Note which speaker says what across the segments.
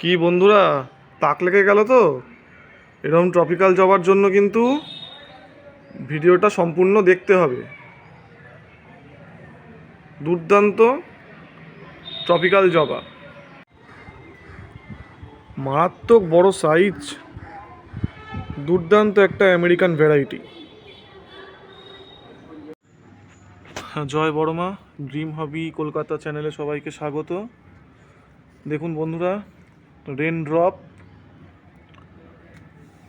Speaker 1: কি বন্ধুরা? তাক লেগে গেল তো? এরকম ট্রপিক্যাল জবার জন্য কিন্তু ভিডিওটা সম্পূর্ণ দেখতে হবে। দুর্দান্ত ট্রপিক্যাল জবা। মারাত্মক বড় সাইজ দুর্দান্ত একটা American variety Jai Boroma dream hobby Kolkata চ্যানেলে সবাইকে স্বাগত। দেখুন বন্ধুরা রেন ড্রপ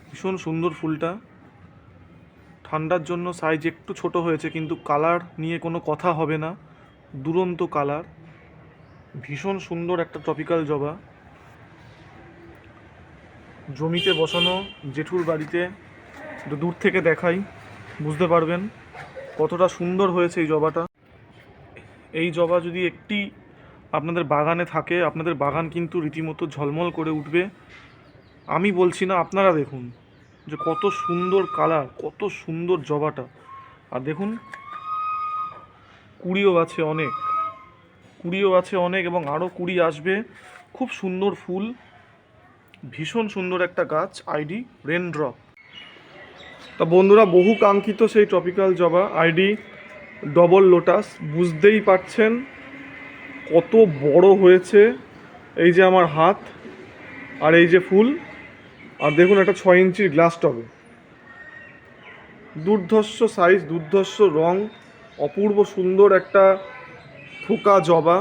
Speaker 1: ভীষণ সুন্দর ফুলটা। ঠান্ডার জন্য সাইজ একটু ছোট হয়েছে, কিন্তু কালার নিয়ে কোনো কথা হবে না। দুরন্ত কালার ভীষণ সুন্দর একটা ট্রপিক্যাল জবা। জমিতে বসানো জেঠুর বাড়িতে দূর থেকে দেখাই, বুঝতে পারবেন কতটা সুন্দর হয়েছে এই জবাটা। এই জবা যদি একটি আপনাদের বাগানে থাকে, আপনাদের বাগান কিন্তু রীতিমতো ঝলমল করে উঠবে। আমি বলছি না, আপনারা দেখুন যে কত সুন্দর কালার, কত সুন্দর জবাটা। আর দেখুন, কুড়িও আছে অনেক, কুড়িও আছে অনেক এবং আরও কুড়ি আসবে। খুব সুন্দর ফুল, ভীষণ সুন্দর একটা গাছ, আইডি রেন ড্রপ তা বন্ধুরা বহু কাঙ্ক্ষিত সেই ট্রপিক্যাল জবা, আইডি ডবল লোটাস, বুঝতেই পারছেন। কত বড় হয়েছে এই যে আমার হাত আর এই যে ফুল। আর দেখুন একটা ছয় ইঞ্চির গ্লাস টবে। দুর্ধর্ষ সাইজ দুর্ধর্ষ রং, অপূর্ব সুন্দর একটা থোকা জবা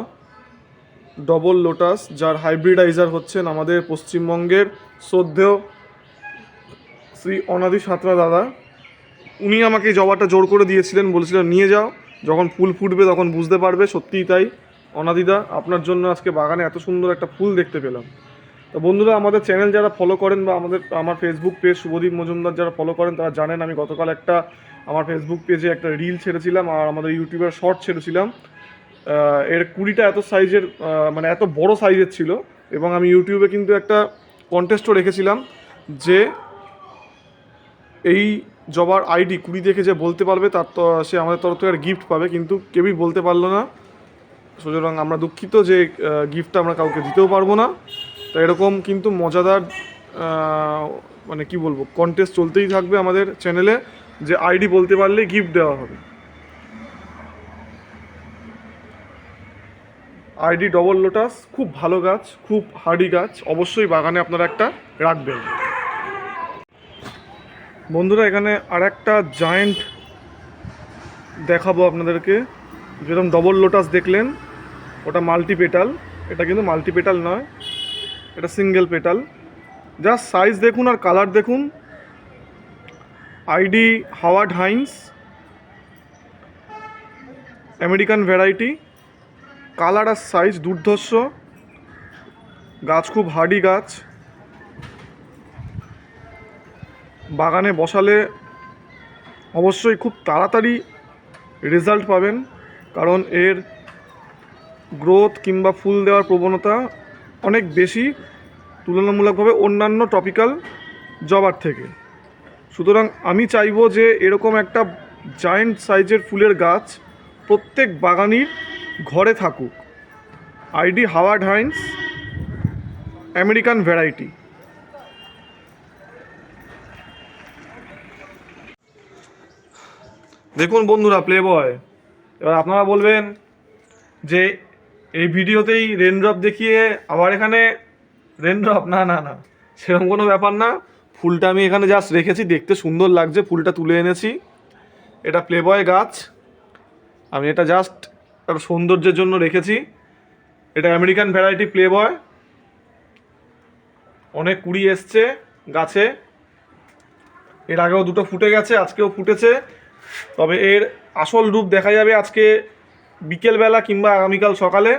Speaker 1: ডবল লোটাস যার হাইব্রিডাইজার হচ্ছেন আমাদের পশ্চিমবঙ্গের শ্রদ্ধেয় শ্রী অনাদি সাঁতরা দাদা। উনি আমাকে জবাটা জোর করে দিয়েছিলেন, বলেছিলেন, নিয়ে যাও। যখন ফুল ফুটবে তখন বুঝতে পারবে, সত্যিই তাই। অনাদিদা আপনার জন্য আজকে বাগানে এত সুন্দর একটা ফুল দেখতে পেলাম। তো বন্ধুরা, আমাদের চ্যানেল যারা ফলো করেন বা আমাদের, আমার ফেসবুক পেজ শুভদীপ মজুমদার যারা ফলো করেন, তারা জানেন আমি গতকাল একটা, আমার ফেসবুক পেজে একটা রিল ছেড়েছিলাম আর আমাদের ইউটিউবের শর্ট ছেড়েছিলাম। এর কুড়িটা এত সাইজের মানে এত বড় সাইজের ছিল এবং আমি ইউটিউবে কিন্তু একটা কন্টেস্টও রেখেছিলাম যে এই জবার আইডি কুড়ি দেখে যে বলতে পারবে, তার তো, সে আমাদের তরফ থেকে গিফট পাবে, কিন্তু কেউই বলতে পারল না। সুতরাং আমরা দুঃখিত যে গিফটটা আমরা কাউকে দিতেও পারব না। তো এরকম কিন্তু মজাদার মানে কি বলব কন্টেস্ট চলতেই থাকবে আমাদের চ্যানেলে যে আইডি বলতে পারলে গিফট দেওয়া হবে। আইডি ডবল লোটাস খুব ভালো গাছ, খুব হার্ডি গাছ, অবশ্যই বাগানে আপনারা একটা রাখবেন। বন্ধুরা, এখানে আর একটা জায়েন্ট দেখাবো আপনাদেরকে। যেরকম ডবল লোটাস দেখলেন ওটা মাল্টি পেটাল এটা কিন্তু মাল্টি পেটাল নয়, এটা সিঙ্গেল পেটাল জাস্ট সাইজ দেখুন আর কালার দেখুন। ID Howard Hines American variety colour আর সাইজ দুর্ধর্ষ। গাছ খুব হার্ডি গাছ। বাগানে বসালে অবশ্যই খুব তাড়াতাড়ি রেজাল্ট পাবেন, কারণ এর গ্রোথ কিংবা ফুল দেওয়ার প্রবণতা অনেক বেশি তুলনামূলকভাবে অন্যান্য টপিক্যাল জবার থেকে। সুতরাং আমি চাইব যে এরকম একটা জায়েন্ট সাইজের ফুলের গাছ প্রত্যেক বাগানির ঘরে থাকুক। ID Howard Hines, American variety. দেখুন বন্ধুরা প্লে বয় এবার আপনারা বলবেন যে এই ভিডিওতেই রেনড্রপ দেখিয়ে আবার এখানে রেনড্রপ না না না। সেরকম কোনো ব্যাপার না। ফুলটা আমি এখানে জাস্ট রেখেছি, দেখতে সুন্দর লাগছে, ফুলটা তুলে এনেছি। এটা প্লে বয় গাছ। আমি এটা জাস্ট একটা সৌন্দর্যের জন্য রেখেছি। এটা আমেরিকান ভ্যারাইটি প্লে বয় অনেক কুড়ি এসছে গাছে। এর আগেও দুটো ফুটে গেছে, আজকেও ফুটেছে। তবে এর আসল রূপ দেখা যাবে আজকে বিকেলবেলা কিংবা আগামীকাল সকালে,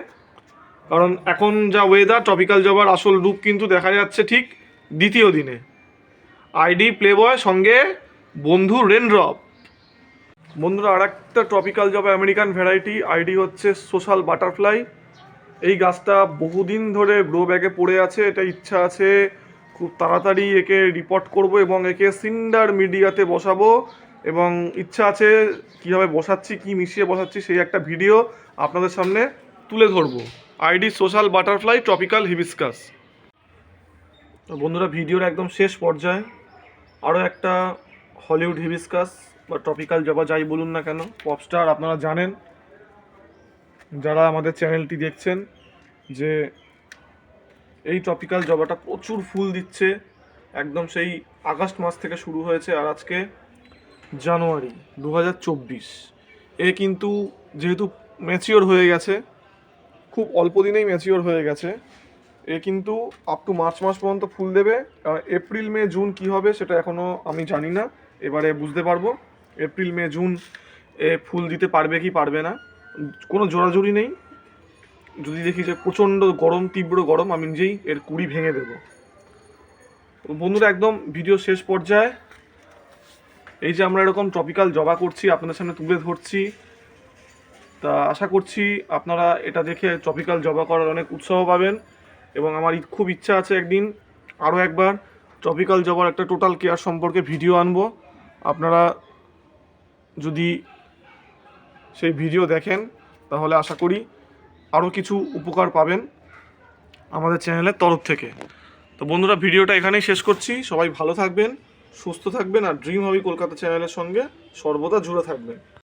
Speaker 1: কারণ এখন যা ওয়েদার ট্রপিক্যাল জবার আসল রূপ কিন্তু দেখা যাচ্ছে ঠিক দ্বিতীয় দিনে। আইডি প্লে প্লেবয় সঙ্গে বন্ধু রেনড্রপ বন্ধুরা আর একটা ট্রপিক্যাল জব আমেরিকান ভ্যারাইটি আইডি হচ্ছে সোশ্যাল বাটারফ্লাই এই গাছটা বহুদিন ধরে গ্রো ব্যাগে পড়ে আছে, এটা ইচ্ছা আছে, খুব তাড়াতাড়ি একে রিপোর্ট করব এবং একে সিন্ডার মিডিয়াতে বসাবো। এবং ইচ্ছা আছে কীভাবে বসাচ্ছি, কি মিশিয়ে বসাচ্ছি সেই একটা ভিডিও আপনাদের সামনে তুলে ধরবো। ID social butterfly tropical hibiscus. তো বন্ধুরা, ভিডিওর একদম শেষ পর্যায়ে আরও একটা হলিউড হিবিস্কাস বা ট্রপিক্যাল জবা যাই বলুন না কেন পপস্টার আপনারা জানেন, যারা আমাদের চ্যানেলটি দেখছেন, যে এই ট্রপিক্যাল জবাটা প্রচুর ফুল দিচ্ছে। একদম সেই আগস্ট মাস থেকে শুরু হয়েছে আর আজকে জানুয়ারি দু হাজার চব্বিশ। এ কিন্তু যেহেতু ম্যাচিওর হয়ে গেছে, খুব অল্প দিনেই ম্যাচিওর হয়ে গেছে, এ কিন্তু আপ টু মার্চ মাস পর্যন্ত ফুল দেবে। এপ্রিল মে জুন কি হবে সেটা এখনও আমি জানি না, এবারে বুঝতে পারব। এপ্রিল মে জুন এ ফুল দিতে পারবে কি পারবে না, কোনো জোরাজুরি নেই। যদি দেখি যে প্রচণ্ড গরম, তীব্র গরম, আমি নিজেই এর কুড়ি ভেঙে দেবো। বন্ধুরা, একদম ভিডিও শেষ পর্যায়ে এই যে আমরা এরকম ট্রপিক্যাল জবা করছি, আপনাদের সামনে তুলে ধরছি, তা আশা করছি আপনারা এটা দেখে ট্রপিক্যাল জবা করার অনেক উৎসাহ পাবেন এবং আমার খুব ইচ্ছা আছে একদিন আরও একবার ট্রপিক্যাল জবার একটা টোটাল কেয়ার সম্পর্কে ভিডিও আনব। আপনারা যদি সেই ভিডিও দেখেন, তাহলে আশা করি আরও কিছু উপকার পাবেন আমাদের চ্যানেলের তরফ থেকে। তো বন্ধুরা ভিডিওটা এখানেই শেষ করছি। সবাই ভালো থাকবেন। সুস্থ থাকবেন আর ড্রিম হবি কলকাতা চ্যানেলের সঙ্গে। সর্বদা জুড়ে থাকবেন।